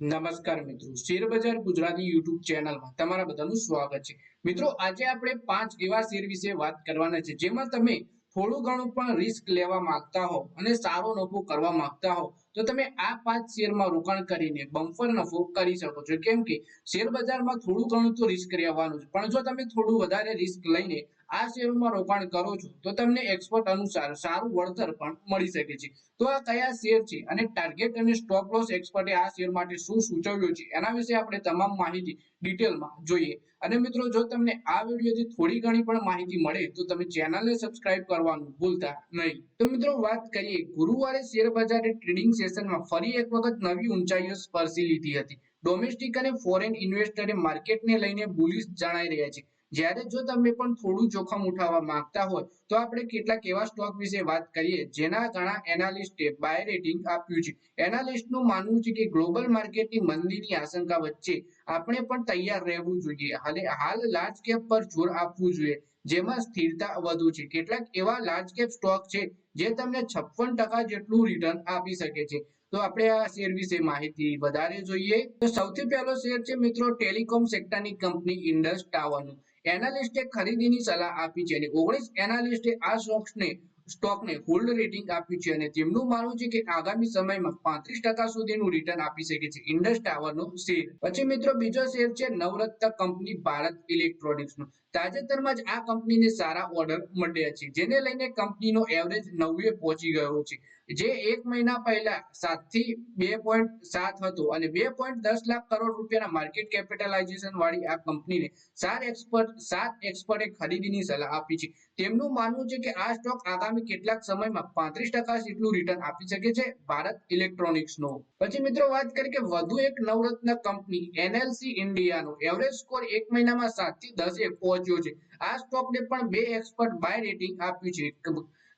નમસ્કાર મિત્રો. શેરબજાર ગુજરાતી યુટ્યુબ ચેનલમાં તમારા બધાનું સ્વાગત છે. મિત્રો, આજે આપણે પાંચ એવા શેર વિશે વાત કરવાના છે, જેમાં તમે થોડું ઘણું પણ રિસ્ક લેવા માંગતા હો અને સારો નફો કરવા માંગતા હો. તો તમે આ પાંચ શેરમાં રોકાણ કરીને બમ્પર નફો કરી શકો છો. કેમ કે શેર બજારમાં થોડું ઘણું તો રિસ્ક રહેવાનું છે. પણ જો તમે થોડું વધારે રિસ્ક લઈને આ શેરોમાં રોકાણ કરો છો, તો તમને એક્સપર્ટ અનુસાર સારું વળતર પણ મળી શકે છે. તો આ કયા શેર છે અને ટાર્ગેટ અને સ્ટોપ લોસ એક્સપર્ટે આ શેર માટે શું સૂચવ્યું છે, એના વિશે આપણે તમામ માહિતી ડિટેલમાં જોઈએ. અને મિત્રો, જો તમને આ વિડીયોથી થોડી ઘણી પણ માહિતી મળે, તો તમે ચેનલને સબસ્ક્રાઇબ કરવાનું ભૂલતા નહીં. તો મિત્રો, વાત કરીએ ગુરુવારે શેર બજારે ટ્રેડિંગ સેશનમાં ફરી એક વખત નવી ઊંચાઈઓ સ્પર્શી લીધી હતી. ડોમેસ્ટિક અને ફોરેન ઇન્વેસ્ટરે માર્કેટને લઈને બુલિશ જણાઈ રહ્યા છે. જ્યારે જો તમે પણ થોડું જોખમ ઉઠાવવા માંગતા હોય, તો આપણે કેટલાક એવા સ્ટોક વિશે વાત કરીએ, જેના ઘણા એનાલિસ્ટે બાય રેટિંગ આપ્યું છે. એનાલિસ્ટનું માનવું છે કે ગ્લોબલ માર્કેટની મંદીની આશંકા વચ્ચે આપણે પણ તૈયાર રહેવું જોઈએ. હાલે, હાલ લાર્જ કેપ પર જોર આપવું જોઈએ. જેમાં સ્થિરતા વધુ છે. કેટલાક એવા લાર્જ કેપ સ્ટોક છે જે તમને છપ્પન જેટલું રિટર્ન આપી શકે છે. તો આપણે આ શેર વિશે માહિતી વધારે જોઈએ. તો સૌથી પહેલો શેર છે મિત્રો ટેલિકોમ સેક્ટરની કંપની ઇન્ડસ ટાવરનું એનાલિસ્ટે ખરીદીની સલાહ આપી છે અને ઓગણીસ એનાલિસ્ટે આ સ્ટોક્સને, સ્ટોકને હોલ્ડ રેટિંગ આપ્યું છે અને તેમનું માનવું છે કે આગામી સમયમાં પાંત્રીસ ટકા સુધીનું રિટર્ન આપી શકે છે ઇન્ડસ ટાવરનો શેર. પછી મિત્રો બીજો શેર છે નવરત્ન કંપની ભારત ઇલેક્ટ્રોનિક્સનો. તાજેતરમાં જ આ કંપનીને સારા ઓર્ડર મળ્યા છે, જેને લઈને કંપનીનો એવરેજ નવે પહોંચી ગયો છે. જે એક મહિના પહેલા સાતથી બે પોઈન્ટ સાત હતો અને બે પોઈન્ટ દસ લાખ કરોડ રૂપિયાના માર્કેટ કેપિટલાઇઝેશન વાળી આ કંપનીને સાત એક્સપર્ટ સાત એક્સપર્ટે ખરીદીની સલાહ આપી છે. તેમનું માનવું છે કે આ સ્ટોક આગામી કેટલાક સમયમાં પાંત્રીસ ટકા જેટલું રિટર્ન આપી શકે છે ભારત ઇલેક્ટ્રોનિક્સનો પછી મિત્રો વાત કરીએ કે વધુ એક નવરત્ન કંપની, એનએલસી ઇન્ડિયાનો. એવરેજ સ્કોર એક મહિનામાં સાતથી દસે પહોંચ્યો છે. આ સ્ટોકને પણ બે એક્સપર્ટ બાય રેટિંગ આપ્યું છે.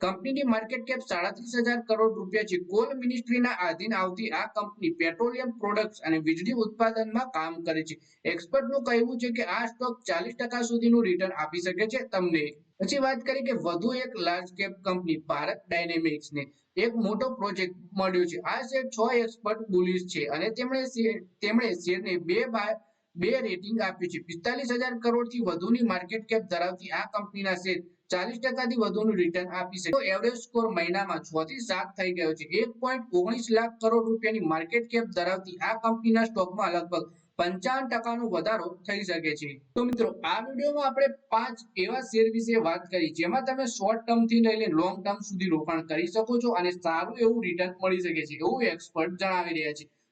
કંપનીની માર્કેટ કેપ સાડત્રીસ હજાર કરોડ રૂપિયા છે. કોલ મિનિસ્ટ્રીના આધીન આવતી આ કંપની પેટ્રોલિયમ પ્રોડક્ટ્સ અને વીજળી ઉત્પાદનમાં કામ કરે છે. એક્સપર્ટનું કહેવું છે કે આ સ્ટોક ચાલીસ ટકા સુધીનું રિટર્ન આપી શકે છે. તમને પછી વાત કરી કે વધુ એક large cap company Bharat Dynamics ને એક મોટો પ્રોજેક્ટ મળ્યો છે. આ શેર છ એક્સપર્ટ બુલિશ છે અને તેમણે તેમણે શેરને બે બાય બે રેટિંગ આપ્યું છે. પિસ્તાલીસ હજાર કરોડથી વધુની માર્કેટ કેપ ધરાવતી આ કંપનીના શેર ચાલીસ ટકાથી વધુનું રિટર્ન આપી શકે. એવરેજ સ્કોર મહિનામાં છ થી સાત થઈ ગયો છે. એક પોઈન્ટ ઓગણીસ લાખ કરોડ રૂપિયાની માર્કેટ કેપ ધરાવતી આ કંપનીના સ્ટોકમાં લગભગ પંચાવન ટકાનો વધારો થઈ શકે છે. તો મિત્રો, આ વિડીયોમાં આપણે પાંચ એવા શેર વિશે વાત કરી, જેમાં તમે શોર્ટ ટર્મથી લઈને લોંગ ટર્મ સુધી રોકાણ કરી શકો છો અને સારું એવું રિટર્ન મળી શકે છે એવું એક્સપર્ટ જણાવી રહ્યા છે.